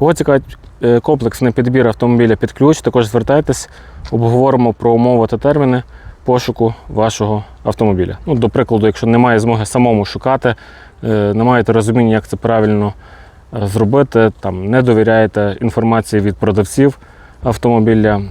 Кого цікавить е, комплексний підбір автомобіля під ключ, також звертайтесь, обговоримо про умови та терміни пошуку вашого автомобіля. Ну, до прикладу, якщо немає змоги самому шукати, е, не маєте розуміння, як це правильно е, зробити, там, не довіряєте інформації від продавців автомобіля,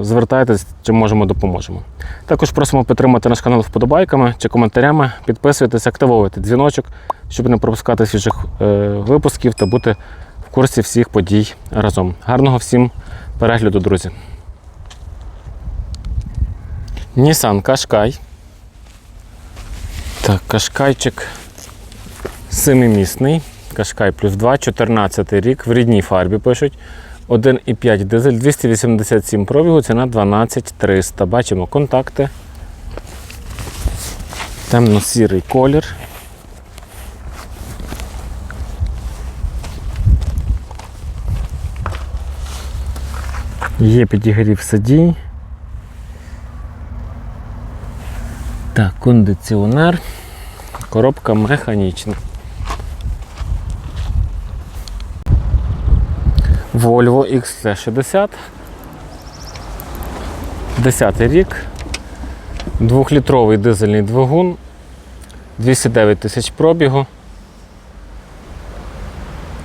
звертайтесь, чим можемо допоможемо. Також просимо підтримати наш канал вподобайками чи коментарями, підписуйтесь, активовуйте дзвіночок, щоб не пропускати свіжих випусків та бути курсі всіх подій разом. Гарного всім перегляду, друзі. Nissan Qashqai. Так, Кашкайчик семимісний. Кашкай плюс 2, 14 рік. В рідній фарбі пишуть. 1,5 дизель, 287 пробігу, ціна 12300. Бачимо контакти. Темно-сірий колір. Є підігрів сидінь. Так, кондиціонер. Коробка механічна. Volvo XC60. 10 рік. Двохлітровий дизельний двигун. 209 тисяч пробігу.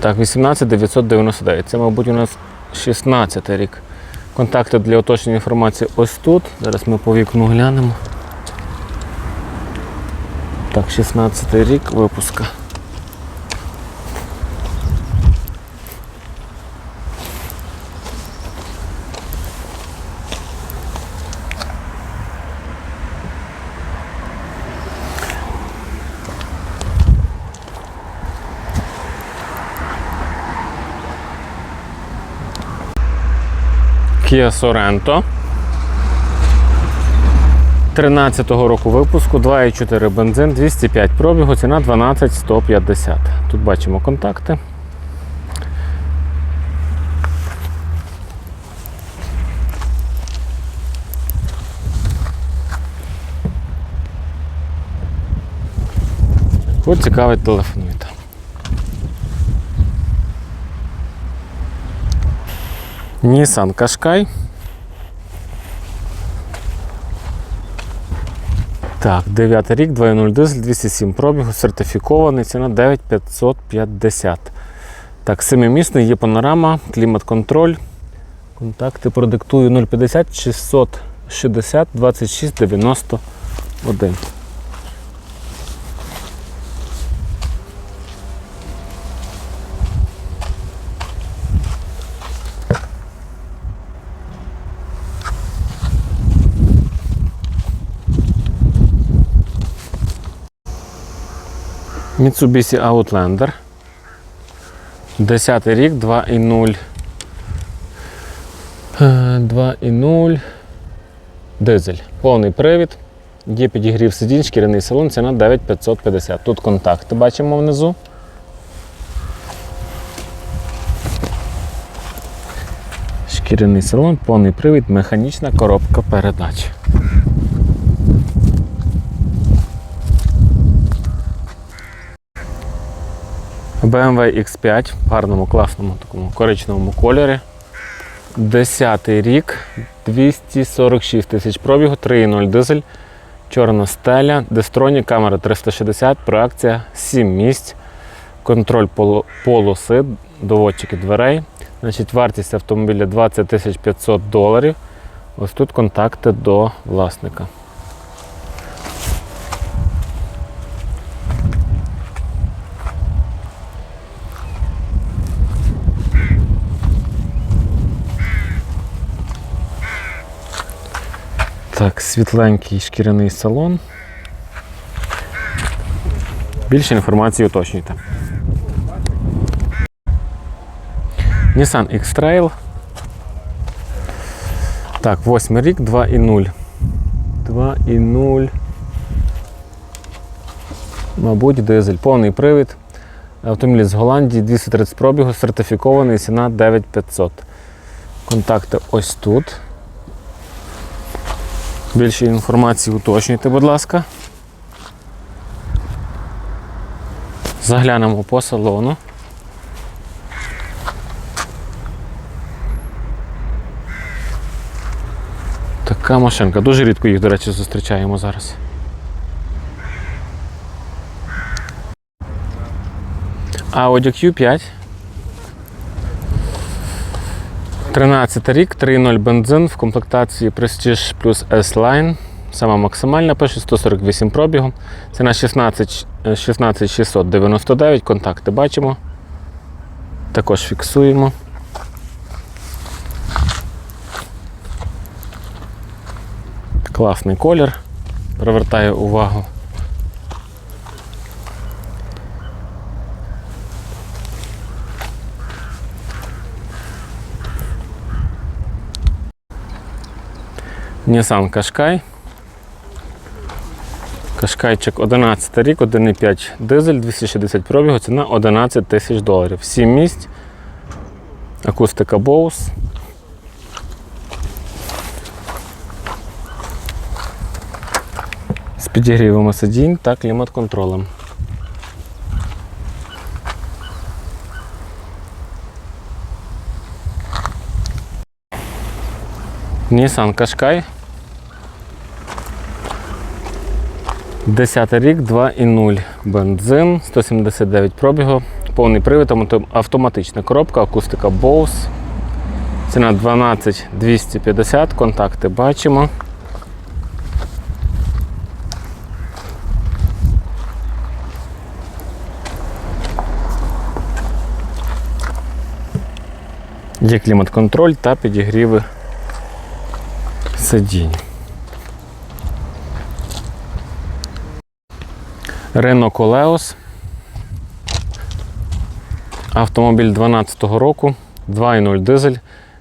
Так, 18 999. Це, мабуть, у нас 16 рік. Контакти для оточення інформації ось тут. Зараз ми по вікну глянемо. Так, 16 рік випуска. Kia Sorento. 13-го року випуску, 2,4 бензин, 205 пробігу, ціна 12 150. Тут бачимо контакти. От цікавить телефонуйте. Nissan Qashqai. Так, 9 рік, 2.0 дизель, 207 пробігу, сертифікований, ціна 9550. Так, семимісний, є панорама, клімат-контроль. Контакти продиктую 050 660 26 91. Mitsubishi Outlander. 10 рік, 2.0. Е, 2.0. Дизель. Повний привід. Є підігрів сидінь, шкіряний салон, ціна 9550. Тут контакти бачимо внизу. Шкіряний салон, повний привід, механічна коробка передач. BMW X5 в гарному, класному такому коричневому кольорі. 10 рік, 246 тисяч пробігу, 3.0 дизель, чорна стеля, дестроні, камера 360, проекція 7 місць, контроль полоси, доводчики дверей. Значить, вартість автомобіля 20 500 доларів. Ось тут контакти до власника. Так, світленький шкіряний салон. Більше інформації уточнюйте. Nissan X-Trail. Так, восьмий рік, 2,0. 2,0. Мабуть, дизель. Повний привід. Автомобіль з Голландії, 230 пробігу, сертифікований, ціна 9500. Контакти ось тут. Більше інформації уточнюйте, будь ласка. Заглянемо по салону. Така машинка. Дуже рідко їх, до речі, зустрічаємо зараз. Audi Q5. 13 рік, 3.0 бензин в комплектації Prestige плюс S-Line. Сама максимальна, пише 148 пробігу. Ціна 16 16 699. Контакти бачимо. Також фіксуємо. Класний колір. Привертає увагу. Nissan Qashqai. Кашкайчик 11 рік, 1,5 дизель, 260 пробігу, ціна 11 тисяч доларів. 7 місць. Акустика Bose. З підігрівами сидінь та клімат-контролем. Nissan Qashqai. 10 рік, 2,0 бензин, 179 пробігу, повний привід, автоматична коробка, акустика Bose. Ціна 12 250, контакти бачимо. Є клімат-контроль та підігріви сидінь. Renault Coleos. Автомобіль 2012 року, 2.0 дизель,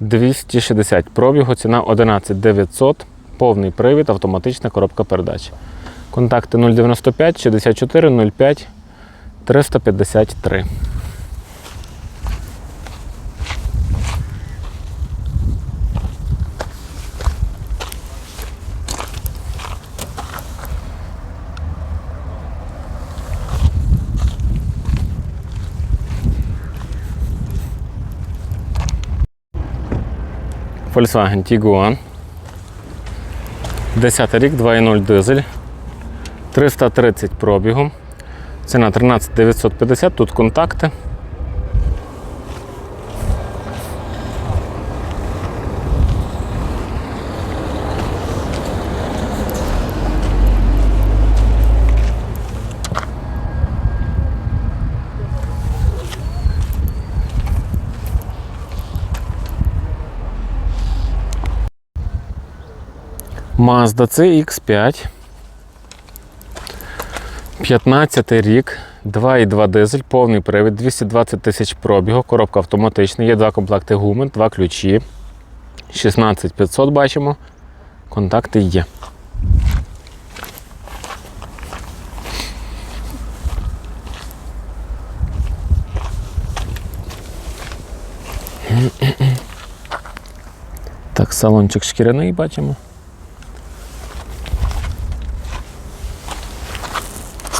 260 пробігу, ціна 11 900, повний привід, автоматична коробка передач. Контакти 095 64 05 353. Volkswagen Tiguan. 10 рік, 2.0 дизель. 330 пробігу. Ціна 13 950, тут контакти. Mazda CX5. 15 рік, 2,2 дизель, повний привід, 220 тисяч пробігу, коробка автоматична, є два комплекти гуми, два ключі. 16500 бачимо. Контакти є. Так, салончик шкіряний бачимо.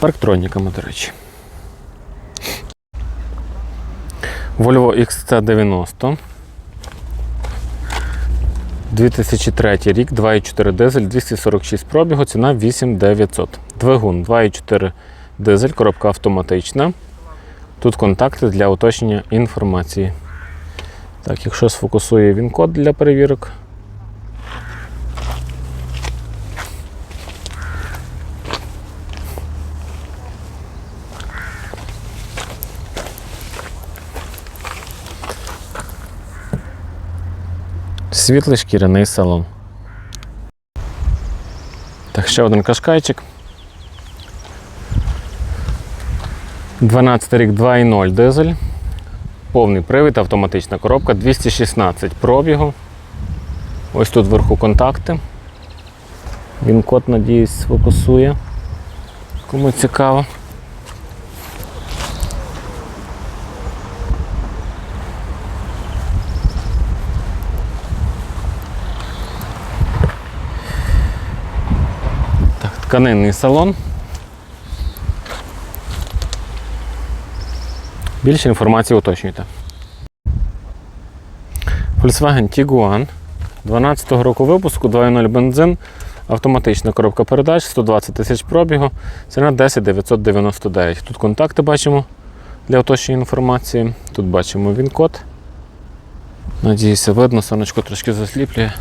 Парктроніками, до речі. Volvo XC90. 2003 рік, 2,4 дизель, 246 пробігу, ціна 8900. Двигун 2,4 дизель, коробка автоматична. Тут контакти для уточнення інформації. Так, якщо сфокусує він код для перевірок. Світлий шкіряний салон. Так, ще один кашкайчик. 12 рік 2,0 дизель. Повний привід, автоматична коробка, 216 пробігу. Ось тут вверху контакти. Він код, надіюсь, фокусує. Кому цікаво. Тканинний салон. Більше інформації уточнюйте. Volkswagen Tiguan 12 року випуску, 2.0 бензин, автоматична коробка передач, 120 тисяч пробігу, ціна 10 999. Тут контакти бачимо для уточнення інформації. Тут бачимо він-код. Надіюся, видно, сонечко трошки засліплює.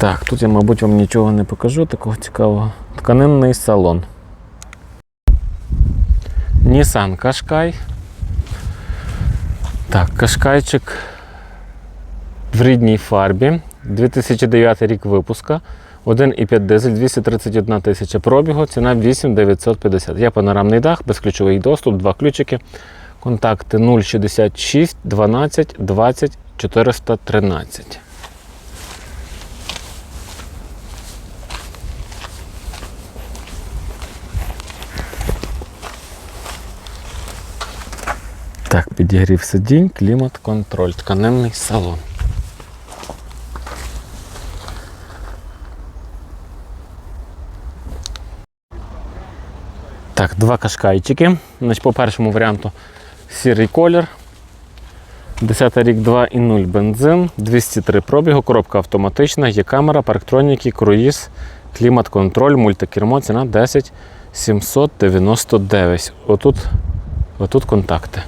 Так, тут я, мабуть, вам нічого не покажу такого цікавого. Тканинний салон. Nissan Qashqai. Так, Кашкайчик в рідній фарбі. 2009 рік випуска. 1,5 дизель, 231 тисяча пробігу, ціна 8950. Є панорамний дах, безключовий доступ, два ключики. Контакти 066 12 20 413. Так, підігрів сидінь, клімат, контроль, тканинний салон. Так, два кашкайчики. Значить, по першому варіанту сірий колір. 10 рік 2,0 бензин, 203 пробігу, коробка автоматична, є камера, парктроніки, круїз, клімат-контроль, мультикермо, ціна 10 799. Отут, отут контакти.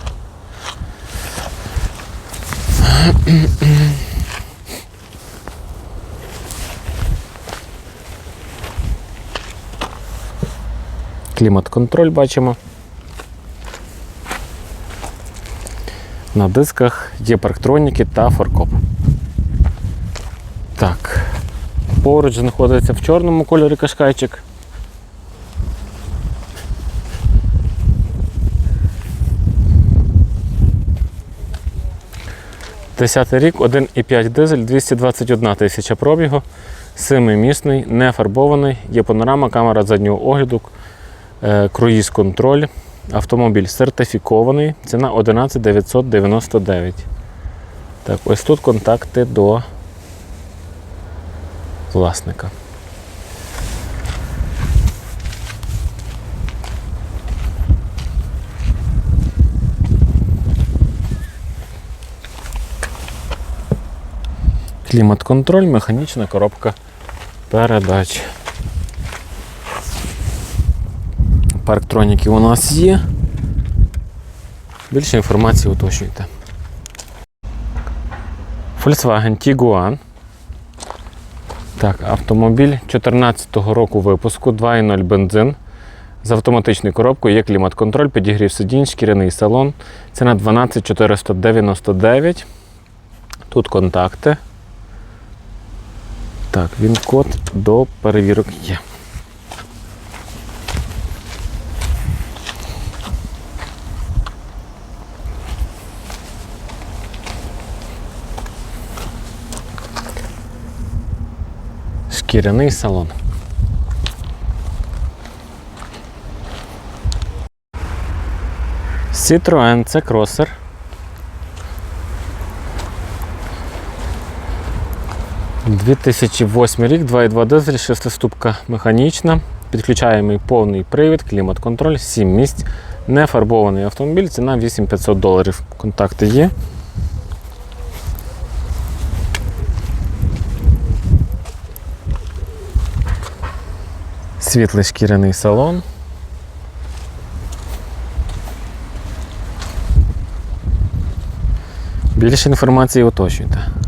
Клімат-контроль бачимо. На дисках є парктроніки та форкоп. Так. Поруч знаходиться в чорному кольорі кашкайчик. Десятий рік, 1,5 дизель, 221 тисяча пробігу, семимісний, не фарбований, є панорама, камера заднього огляду, е, круїз контроль. Автомобіль сертифікований, ціна 11 999. Так, ось тут контакти до власника. Клімат-контроль, механічна коробка передач. Парктроніки у нас є. Більше інформації уточнюйте. Volkswagen Tiguan. Так, автомобіль 2014 року випуску, 2.0 бензин. З автоматичною коробкою є клімат-контроль, підігрів сидінь, шкіряний салон. Ціна 12 499. Тут контакти. Так, він код до перевірок є. Шкіряний салон. Citroen C 2008 рік, 2,2 дизель, 6-ступка механічна, підключаємий повний привід, клімат-контроль, 7 місць, не фарбований автомобіль, ціна 8500 доларів. Контакти є. Світлий шкіряний салон. Більше інформації уточнюйте.